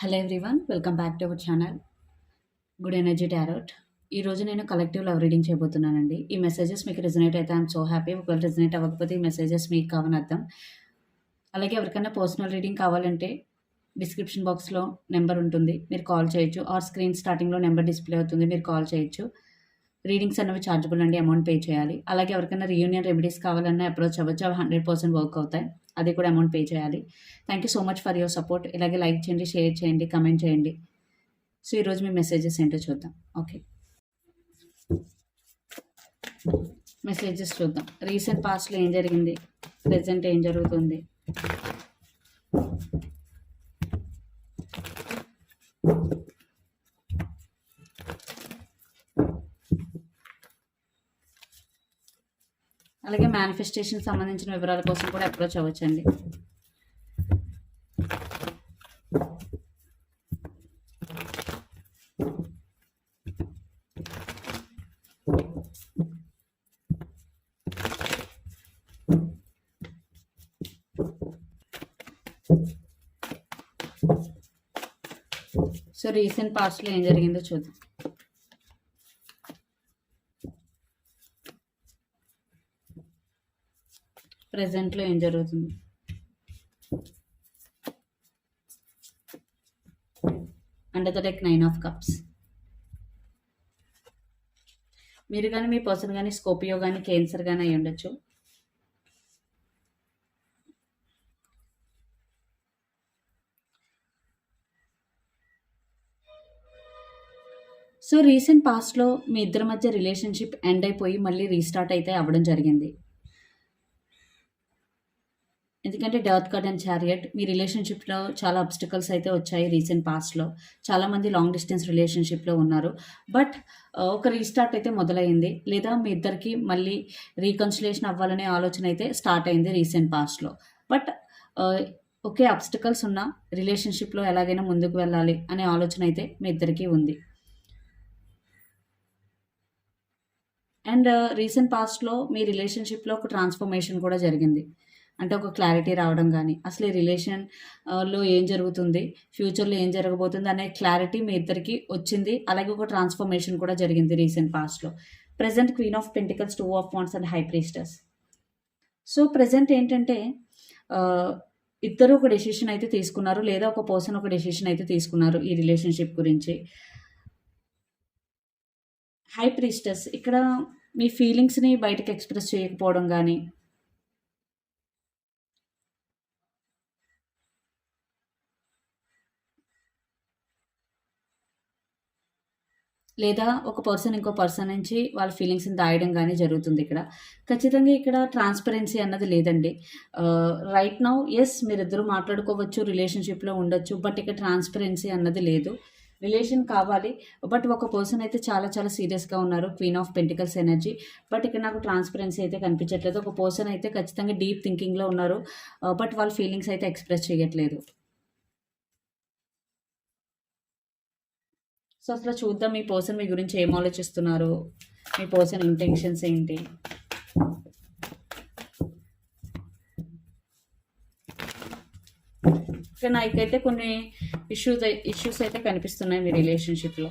Hello everyone welcome back to our channel good energy tarot ఈ రోజు నేను collective love reading చేయబోతున్నానండి. ఈ messages మీకు రిజనేట్ అయితే ఐఎమ్ సో హ్యాపీ ఒకవేళ రిజనేట్ అవ్వకపోతే ఈ మెసేజెస్ మీకు కావని అర్థం. అలాగే ఎవరికైనా పర్సనల్ రీడింగ్ కావాలంటే డిస్క్రిప్షన్ బాక్స్లో నెంబర్ ఉంటుంది. మీరు కాల్ చేయొచ్చు. ఆర్ స్క్రీన్ స్టార్టింగ్లో నెంబర్ డిస్ప్లే అవుతుంది. మీరు కాల్ చేయొచ్చు. రీడింగ్స్ అనేవి ఛార్జబుల్ అండి. అమౌంట్ పే చేయాలి. అలాగే ఎవరికైనా రీయూనియన్ రెమెడీస్ కావాలన్నా అప్రోచ్ అవ్వచ్చు. అవి హండ్రెడ్ పర్సెంట్ వర్క్ అవుతాయి. అది కూడా అమౌంట్ పే చేయాలి. Thank you so much for your support ఇలాగే లైక్ చేయండి షేర్ చేయండి కమెంట్ చేయండి. సో ఈరోజు మీ మెసేజెస్ ఏంటో చూద్దాం. ఓకే మెసేజెస్ చూద్దాం. రీసెంట్ పాస్ట్లో ఏం జరిగింది? ప్రజెంట్ ఏం జరుగుతుంది? అలాగే మేనిఫెస్టేషన్ సంబంధించిన వివరాల కోసం కూడా అప్రోచ్ అవ్వచ్చండి. సో రీసెంట్ పాస్ట్లో ఏం జరిగిందో చూద్దాం. ప్రజెంట్లో ఏం జరుగుతుంది? Under the deck nine of cups మీరు కానీ మీ పర్సన్ కానీ స్కోపియో కానీ క్యాన్సర్ కానీ అయి ఉండొచ్చు. సో రీసెంట్ పాస్ట్లో మీ ఇద్దరి మధ్య రిలేషన్షిప్ ఎండ్ అయిపోయి మళ్ళీ రీస్టార్ట్ అయితే అవ్వడం జరిగింది. ఎందుకంటే డర్త్ కార్డ్ అండ్ చారియట్ మీ రిలేషన్షిప్లో చాలా అబ్స్టికల్స్ అయితే వచ్చాయి రీసెంట్ పాస్ట్లో చాలామంది లాంగ్ డిస్టెన్స్ రిలేషన్షిప్లో ఉన్నారు. బట్ ఒక రీస్టార్ట్ అయితే మొదలైంది. లేదా మీ ఇద్దరికి మళ్ళీ రీకన్సిలేషన్ అవ్వాలనే ఆలోచన అయితే స్టార్ట్ అయింది రీసెంట్ పాస్ట్లో బట్ ఒకే అబ్స్టికల్స్ ఉన్న రిలేషన్షిప్లో ఎలాగైనా ముందుకు వెళ్ళాలి అనే ఆలోచన అయితే మీ ఇద్దరికీ ఉంది. అండ్ రీసెంట్ పాస్ట్లో మీ రిలేషన్షిప్లో ఒక ట్రాన్స్ఫర్మేషన్ కూడా జరిగింది. అంటే ఒక క్లారిటీ రావడం కానీ అసలు ఈ రిలేషన్లో ఏం జరుగుతుంది ఫ్యూచర్లో ఏం జరగబోతుంది అనే క్లారిటీ మీ ఇద్దరికి వచ్చింది. అలాగే ఒక ట్రాన్స్ఫర్మేషన్ కూడా జరిగింది రీసెంట్ పాస్ట్లో present queen of pentacles two of wands and high priestess so present ఏంటంటే ఇద్దరు ఒక డెసిషన్ అయితే తీసుకున్నారు లేదా ఒక పర్సన్ ఒక డెసిషన్ అయితే తీసుకున్నారు ఈ రిలేషన్షిప్ గురించి. హై ప్రీస్టర్స్ ఇక్కడ మీ ఫీలింగ్స్ని బయటకు ఎక్స్ప్రెస్ చేయకపోవడం కానీ లేదా ఒక పర్సన్ ఇంకో పర్సన్ నుంచి వాళ్ళ ఫీలింగ్స్ని దాయడం కానీ జరుగుతుంది ఇక్కడ. ఖచ్చితంగా ఇక్కడ ట్రాన్స్పరెన్సీ అన్నది లేదండి. రైట్ నౌ ఎస్ మీరిద్దరూ మాట్లాడుకోవచ్చు రిలేషన్షిప్లో ఉండొచ్చు బట్ ఇక్కడ ట్రాన్స్పరెన్సీ అన్నది లేదు. రిలేషన్ కావాలి బట్ ఒక పర్సన్ అయితే చాలా చాలా సీరియస్గా ఉన్నారు queen of pentacles energy but ఇక్కడ నాకు ట్రాన్స్పరెన్సీ అయితే కనిపించట్లేదు. ఒక పర్సన్ అయితే ఖచ్చితంగా డీప్ థింకింగ్లో ఉన్నారు బట్ వాళ్ళ ఫీలింగ్స్ అయితే ఎక్స్ప్రెస్ చేయట్లేదు. సో అసలు చూద్దాం మీ పర్సన్ మీ గురించి ఏం ఆలోచిస్తున్నారు? మీ పర్సన్ ఇంటెన్షన్స్ ఏంటి? ఇక్కడ నాకైతే కొన్ని ఇష్యూస్ ఇష్యూస్ అయితే కనిపిస్తున్నాయి మీ రిలేషన్షిప్లో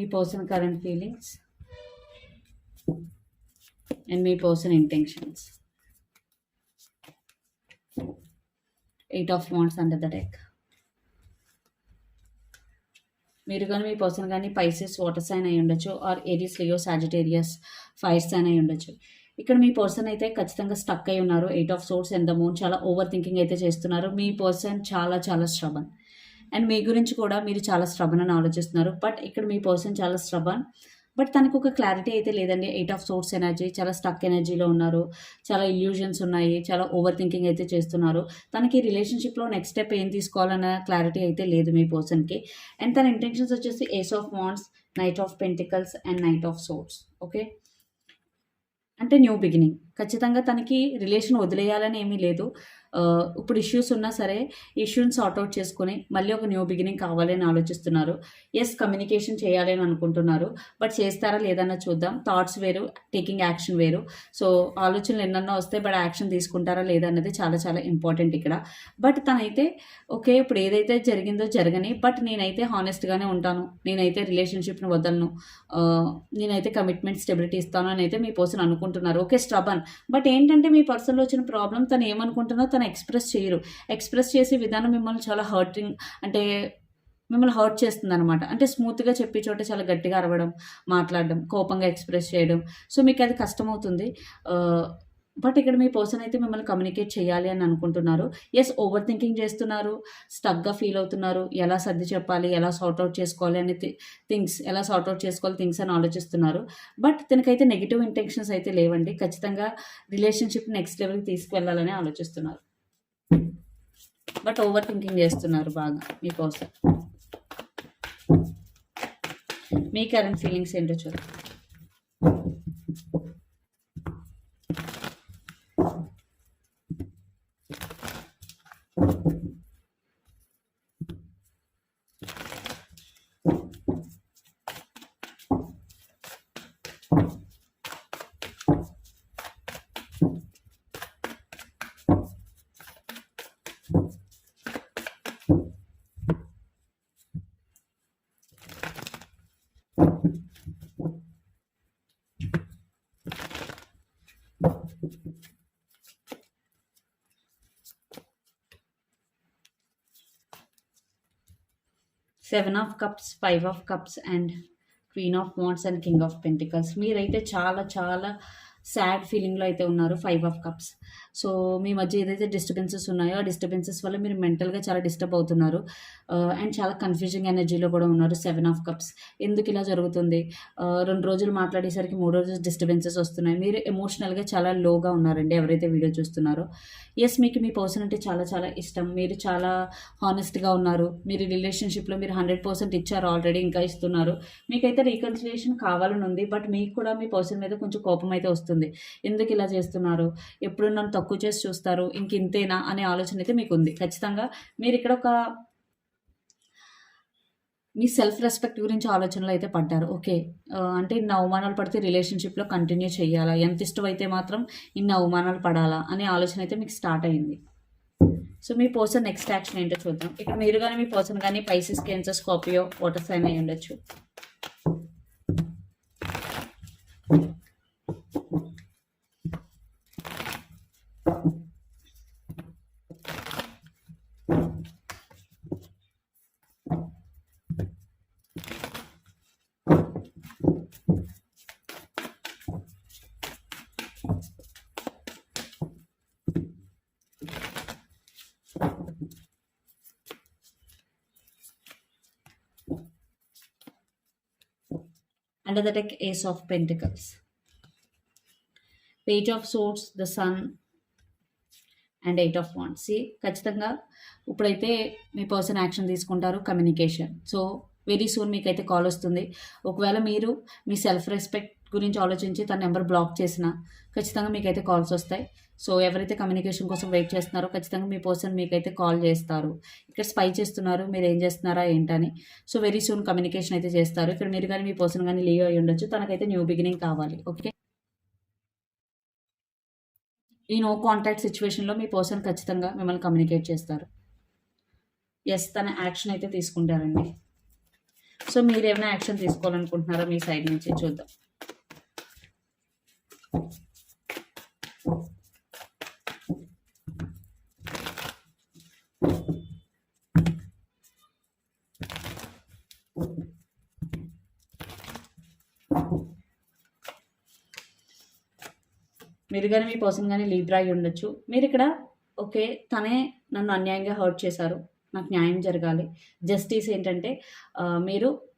మీ person current feelings and me person intentions eight of wands under the deck మీరు కానీ మీ పర్సన్ కానీ పైసెస్ వాటర్ సైన్ అయి ఉండొచ్చు or Aries Leo Sagittarius fire sign అయి ఉండొచ్చు. ఇక్కడ మీ పర్సన్ అయితే ఖచ్చితంగా స్టక్ అయి ఉన్నారు. Eight of swords and the moon చాలా ఓవర్ థింకింగ్ అయితే చేస్తున్నారు. మీ పర్సన్ చాలా చాలా స్ట్రబన్ అండ్ మీ గురించి కూడా మీరు చాలా స్ట్రబన్ అని ఆలోచిస్తున్నారు. బట్ ఇక్కడ మీ పర్సన్ చాలా స్ట్రబన్ బట్ తనకు ఒక క్లారిటీ అయితే లేదండి. ఎయిట్ ఆఫ్ సోర్స్ ఎనర్జీ చాలా స్టక్ ఎనర్జీలో ఉన్నారు. చాలా ఇల్యూజన్స్ ఉన్నాయి. చాలా ఓవర్ థింకింగ్ అయితే చేస్తున్నారు. తనకి రిలేషన్షిప్లో నెక్స్ట్ స్టెప్ ఏం తీసుకోవాలన్న క్లారిటీ అయితే లేదు మీ పర్సన్కి అండ్ తన ఇంటెన్షన్స్ వచ్చేసి ace of wands knight of pentacles and knight of swords okay అంటే న్యూ బిగినింగ్ ఖచ్చితంగా తనకి రిలేషన్ వదిలేయాలని ఏమీ లేదు. ఇప్పుడు ఇష్యూస్ ఉన్నా సరే ఇష్యూని సార్ట్అవుట్ చేసుకుని మళ్ళీ ఒక న్యూ బిగినింగ్ కావాలని ఆలోచిస్తున్నారు. ఎస్ కమ్యూనికేషన్ చేయాలి అని అనుకుంటున్నారు. బట్ చేస్తారా లేదన్నా చూద్దాం. థాట్స్ వేరు టేకింగ్ యాక్షన్ వేరు. సో ఆలోచనలు ఎన్నన్నా వస్తే బట్ యాక్షన్ తీసుకుంటారా లేదన్నది చాలా చాలా ఇంపార్టెంట్ ఇక్కడ. బట్ తనైతే ఓకే ఇప్పుడు ఏదైతే జరిగిందో జరగని బట్ నేనైతే హానెస్ట్గానే ఉంటాను. నేనైతే రిలేషన్షిప్ని వదలను. నేనైతే కమిట్మెంట్ స్టెబిలిటీ ఇస్తాను అని అయితే మీ పర్సన్ అనుకుంటున్నారు. ఓకే స్ట్రబన్ బట్ ఏంటంటే మీ పర్సన్లో వచ్చిన ప్రాబ్లం తను ఏమనుకుంటున్నా తను ఎక్స్ప్రెస్ చేయరు. ఎక్స్ప్రెస్ చేసే విధానం మిమ్మల్ని చాలా హర్టింగ్ అంటే మిమ్మల్ని హర్ట్ చేస్తుంది అనమాట అంటే స్మూత్గా చెప్పే చోట చాలా గట్టిగా అరవడం మాట్లాడడం కోపంగా ఎక్స్ప్రెస్ చేయడం. సో మీకు అది కష్టమవుతుంది. బట్ ఇక్కడ మీ పర్సన్ అయితే మిమ్మల్ని కమ్యూనికేట్ చేయాలి అని అనుకుంటున్నారు. ఎస్ ఓవర్ థింకింగ్ చేస్తున్నారు. స్టక్గా ఫీల్ అవుతున్నారు. ఎలా సర్ది చెప్పాలి? ఎలా సార్ట్అవుట్ చేసుకోవాలి అనే థింగ్స్ ఎలా సార్ట్అవుట్ చేసుకోవాలి థింగ్స్ అని ఆలోచిస్తున్నారు. బట్ తనకైతే నెగిటివ్ ఇంటెన్షన్స్ అయితే లేవండి. ఖచ్చితంగా రిలేషన్షిప్ నెక్స్ట్ లెవెల్కి తీసుకువెళ్ళాలని ఆలోచిస్తున్నారు. బట్ ఓవర్ థింకింగ్ చేస్తున్నారు బాగా మీకోసం. మీ కరెంట్ ఫీలింగ్స్ ఏంటో చూడండి seven of cups five of cups and queen of wands and king of pentacles. మీరైతే చాలా చాలా సాడ్ ఫీలింగ్లో అయితే ఉన్నారు ఫైవ్ ఆఫ్ కప్స్. సో మీ మధ్య ఏదైతే డిస్టర్బెన్సెస్ ఉన్నాయో ఆ డిస్టర్బెన్సెస్ వల్ల మీరు మెంటల్గా చాలా డిస్టర్బ్ అవుతున్నారు. అండ్ చాలా కన్ఫ్యూజింగ్ ఎనర్జీలో కూడా ఉన్నారు. సెవెన్ ఆఫ్ కప్స్ ఎందుకు ఇలా జరుగుతుంది? రెండు రోజులు మాట్లాడేసరికి మూడు రోజులు డిస్టర్బెన్సెస్ వస్తున్నాయి. మీరు ఎమోషనల్గా చాలా లోగా ఉన్నారండి ఎవరైతే వీడియో చూస్తున్నారో. ఎస్ మీకు మీ పర్సన్ అంటే చాలా చాలా ఇష్టం. మీరు చాలా హానెస్ట్గా ఉన్నారు. మీరు రిలేషన్షిప్లో మీరు హండ్రెడ్ పర్సెంట్ ఇచ్చారు ఆల్రెడీ ఇంకా ఇస్తున్నారు. మీకైతే రీకన్సిలేషన్ కావాలని ఉంది బట్ మీకు కూడా మీ పర్సన్ మీద కొంచెం కోపం అయితే వస్తుంది. ఎందుకు ఇలా చేస్తున్నారు? ఎప్పుడు నన్ను తక్కువ చేసి చూస్తారు. ఇంక ఇంతేనా అనే ఆలోచన అయితే మీకు ఉంది ఖచ్చితంగా మీరు ఇక్కడ ఒక మీ సెల్ఫ్ రెస్పెక్ట్ గురించి ఆలోచనలు అయితే పడ్డారు. ఓకే. అంటే ఇన్ని అవమానాలు పడితే రిలేషన్షిప్లో కంటిన్యూ చేయాలా? ఎంత ఇష్టమైతే మాత్రం ఇన్ని అవమానాలు పడాలా? అనే ఆలోచన అయితే మీకు స్టార్ట్ అయింది. సో మీ పర్సన్ నెక్స్ట్ యాక్షన్ ఏంటో చూద్దాం. ఇక్కడ మీరు కానీ మీ పర్సన్ కానీ Pisces Cancer Scorpio water sign అయి ఉండొచ్చు under the deck ace of pentacles. Page of swords the sun and eight of wands ఖచ్చితంగా ఇప్పుడైతే మీ పర్సన్ యాక్షన్ తీసుకుంటారు కమ్యూనికేషన్ సో వెరీ సూన్ మీకైతే కాల్ వస్తుంది. ఒకవేళ మీరు మీ సెల్ఫ్ రెస్పెక్ట్ గురించి ఆలోచించి తన నెంబర్ బ్లాక్ చేసిన ఖచ్చితంగా మీకైతే కాల్స్ వస్తాయి. సో ఎవరైతే కమ్యూనికేషన్ కోసం వెయిట్ చేస్తున్నారో ఖచ్చితంగా మీ పర్సన్ మీకైతే కాల్ చేస్తారు. ఇక్కడ స్పై చేస్తున్నారు మీరు ఏం చేస్తున్నారా ఏంటని. సో వెరీ సూన్ కమ్యూనికేషన్ అయితే చేస్తారు. ఇక్కడ మీరు కానీ మీ పర్సన్ కానీ లీవ్ అయ్యి ఉండొచ్చు. తనకైతే న్యూ బిగినింగ్ కావాలి. ఓకే? ఈ నో కాంటాక్ట్ సిచ్యువేషన్లో మీ పర్సన్ ఖచ్చితంగా మిమ్మల్ని కమ్యూనికేట్ చేస్తారు. ఎస్ తన యాక్షన్ అయితే తీసుకుంటారండి. సో మీరు ఏమైనా యాక్షన్ తీసుకోవాలనుకుంటున్నారా మీ సైడ్ నుంచి చూద్దాం. మీరు కానీ మీ పర్సన్ కానీ లీడర్ అయి ఉండొచ్చు. మీరు ఇక్కడ ఓకే తనే నన్ను అన్యాయంగా హర్ట్ చేశారు. నాకు న్యాయం జరగాలి. జస్టిస్ ఏంటంటే మీరు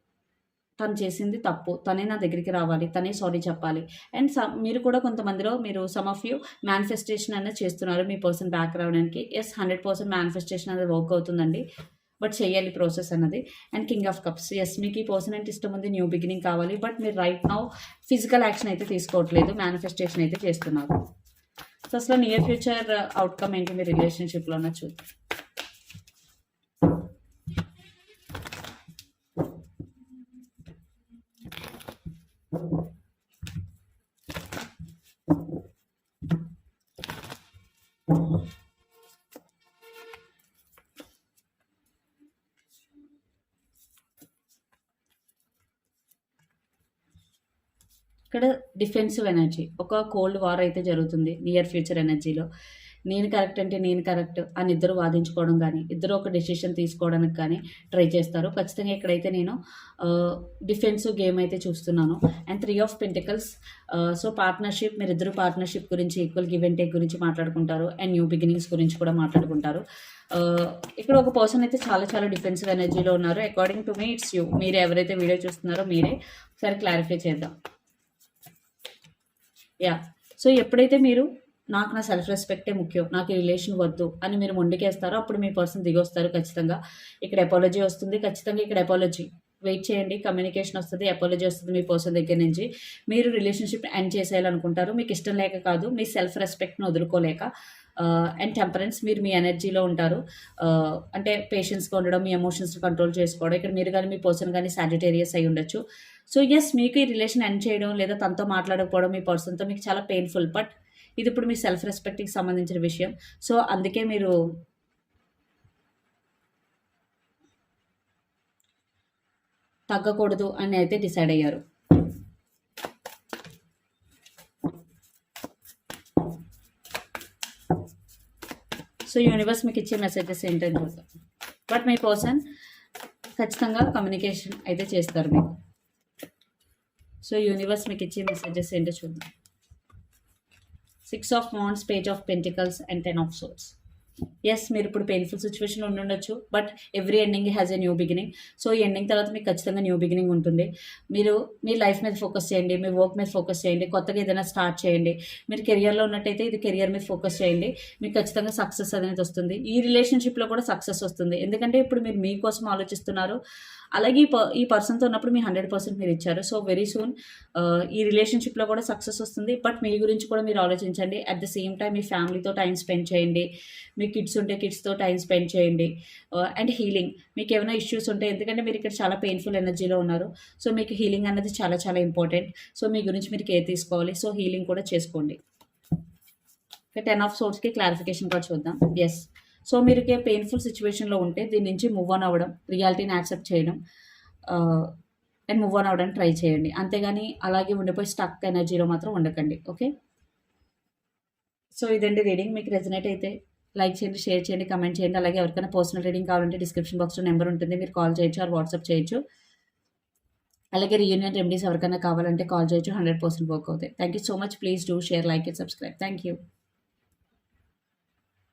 తను చేసింది తప్పు. తనే నా దగ్గరికి రావాలి. తనే సారీ చెప్పాలి. అండ్ సమ్ మీరు కూడా కొంతమందిలో మీరు సమ్ ఆఫ్ యూ మేనిఫెస్టేషన్ అనేది చేస్తున్నారు మీ పర్సన్ బ్యాక్ రావడానికి ఎస్ హండ్రెడ్ పర్సెంట్ మేనిఫెస్టేషన్ అనేది వర్క్ అవుతుందండి. బట్ చేయాలి ప్రాసెస్ అన్నది. And king of cups as మీకు ఈ పర్సన్ అంటే ఇష్టం ఉంది న్యూ బిగినింగ్ కావాలి. బట్ మీరు రైట్ నౌ ఫిజికల్ యాక్షన్ అయితే తీసుకోవట్లేదు మేనిఫెస్టేషన్ అయితే చేస్తున్నారు. సో అసలు నియర్ ఫ్యూచర్ అవుట్కమ్ ఏంటి మీ రిలేషన్షిప్లో ఉన్న చూద్దాం. ఇక్కడ డిఫెన్సివ్ ఎనర్జీ. ఒక కోల్డ్ వార్ అయితే జరుగుతుంది నియర్ ఫ్యూచర్ ఎనర్జీలో. నేను కరెక్ట్ అంటే నేను కరెక్ట్ అని ఇద్దరు వాదించుకోవడం కానీ ఇద్దరు ఒక డెసిషన్ తీసుకోవడానికి కానీ ట్రై చేస్తారు. ఖచ్చితంగా ఇక్కడైతే నేను డిఫెన్సివ్ గేమ్ అయితే చూస్తున్నాను. And three of pentacles so partnership మీరు ఇద్దరు పార్ట్నర్షిప్ గురించి ఈక్వల్ గివ్ అండ్ టేక్ గురించి మాట్లాడుకుంటారు. అండ్ న్యూ బిగినింగ్స్ గురించి కూడా మాట్లాడుకుంటారు. ఇక్కడ ఒక పర్సన్ అయితే చాలా చాలా డిఫెన్సివ్ ఎనర్జీలో ఉన్నారు. అకార్డింగ్ టు మీ ఇట్స్ యూ మీరు ఎవరైతే వీడియో చూస్తున్నారో మీరే ఒకసారి క్లారిఫై చేద్దాం. యా. సో ఎప్పుడైతే మీరు నాకు నా సెల్ఫ్ రెస్పెక్టే ముఖ్యం నాకు ఈ రిలేషన్ వద్దు అని మీరు ముందుకేస్తారో అప్పుడు మీ పర్సన్ దిగొస్తారు ఖచ్చితంగా. ఇక్కడ ఎపాలజీ వస్తుంది ఖచ్చితంగా ఇక్కడ ఎపాలజీ వెయిట్ చేయండి కమ్యూనికేషన్ వస్తుంది అపాలజీ వస్తుంది మీ పర్సన్ దగ్గర నుంచి. మీరు రిలేషన్షిప్ ఎండ్ చేసేయాలనుకుంటారు మీకు ఇష్టం లేక కాదు మీ సెల్ఫ్ రెస్పెక్ట్ని వదులుకోలేక. అండ్ టెంపరెన్స్ మీరు మీ ఎనర్జీలో ఉంటారు. అంటే పేషెన్స్గా ఉండడం మీ ఎమోషన్స్ కంట్రోల్ చేసుకోవడం ఇక్కడ మీరు కానీ మీ పర్సన్ కానీ శానిటేరియస్ అయి ఉండొచ్చు. సో ఎస్ మీకు ఈ రిలేషన్ ఎండ్ చేయడం లేదా తనతో మాట్లాడకపోవడం మీ పర్సన్తో మీకు చాలా పెయిన్ఫుల్ బట్ ఇది ఇప్పుడు మీ సెల్ఫ్ రెస్పెక్ట్కి సంబంధించిన విషయం. సో అందుకే మీరు తగ్గకూడదు అని అయితే డిసైడ్ అయ్యారు. సో యూనివర్స్ మీకు ఇచ్చే మెసేజెస్ ఏంటని చూద్దాం. బట్ మీ పర్సన్ ఖచ్చితంగా కమ్యూనికేషన్ అయితే చేస్తారు మీకు. సో యూనివర్స్ మీకు ఇచ్చే మెసేజెస్ ఏంటో చూద్దాం. Six of wands page of pentacles and ten of swords as మీరు ఇప్పుడు పెయిన్ఫుల్ సిచ్యువేషన్లో ఉండొచ్చు but every ending has a new beginning so ఈ ఎండింగ్ తర్వాత మీకు ఖచ్చితంగా న్యూ బిగినింగ్ ఉంటుంది. మీరు మీ లైఫ్ మీద ఫోకస్ చేయండి మీ వర్క్ మీద ఫోకస్ చేయండి కొత్తగా ఏదైనా స్టార్ట్ చేయండి. మీరు కెరియర్లో ఉన్నట్టయితే ఇది కెరియర్ మీద ఫోకస్ చేయండి. మీకు ఖచ్చితంగా సక్సెస్ అనేది వస్తుంది. ఈ రిలేషన్షిప్లో కూడా సక్సెస్ వస్తుంది. ఎందుకంటే ఇప్పుడు మీరు మీకోసం ఆలోచిస్తున్నారు అలాగే ఈ ప ఈ పర్సన్తో ఉన్నప్పుడు మీ హండ్రెడ్ పర్సెంట్ మీరు ఇచ్చారు. సో వెరీ సూన్ uh, ఈ రిలేషన్షిప్లో కూడా సక్సెస్ వస్తుంది. బట్ మీ గురించి కూడా మీరు ఆలోచించండి. అట్ ద సేమ్ టైం మీ ఫ్యామిలీతో టైం స్పెండ్ చేయండి. మీ కిడ్స్ ఉంటే కిడ్స్తో టైం స్పెండ్ చేయండి. Uh, అండ్ హీలింగ్ మీకు ఏమైనా ఇష్యూస్ ఉంటే ఎందుకంటే మీరు ఇక్కడ చాలా పెయిన్ఫుల్ ఎనర్జీలో ఉన్నారు. సో మీకు హీలింగ్ అనేది చాలా చాలా ఇంపార్టెంట్ సో మీ గురించి మీరు కేర్ తీసుకోవాలి. సో హీలింగ్ కూడా చేసుకోండి. టెన్ ఆఫ్ సోర్స్కి క్లారిఫికేషన్ కూడా చూద్దాం. ఎస్ సో మీరు పెయిన్ఫుల్ సిచ్యువేషన్లో ఉంటే దీని నుంచి మూవ్ ఆన్ అవ్వడం రియాలిటీని యాక్సెప్ట్ చేయడం అండ్ మూవ్ ఆన్ అవ్వడానికి ట్రై చేయండి. అంతేగాని అలాగే ఉండిపోయి స్టక్ ఎనర్జీలో మాత్రం ఉండకండి. ఓకే సో ఇదండి రీడింగ్ మీకు రెజనేట్ అయితే లైక్ చేయండి షేర్ చేయండి కమెంట్ చేయండి. అలాగే ఎవరికైనా పర్సనల్ రీడింగ్ కావాలంటే డిస్క్రిప్షన్ బాక్స్లో నెంబర్ ఉంటుంది. మీరు కాల్ చేయొచ్చు ఆర్ వాట్సాప్ చేయొచ్చు. అలాగే రీయూనియన్ రెమెడీస్ ఎవరికైనా కావాలంటే కాల్ చేయొచ్చు. హండ్రెడ్ పర్సెంట్ వర్క్ అవుతాయి. Thank you so much please do share like and subscribe thank you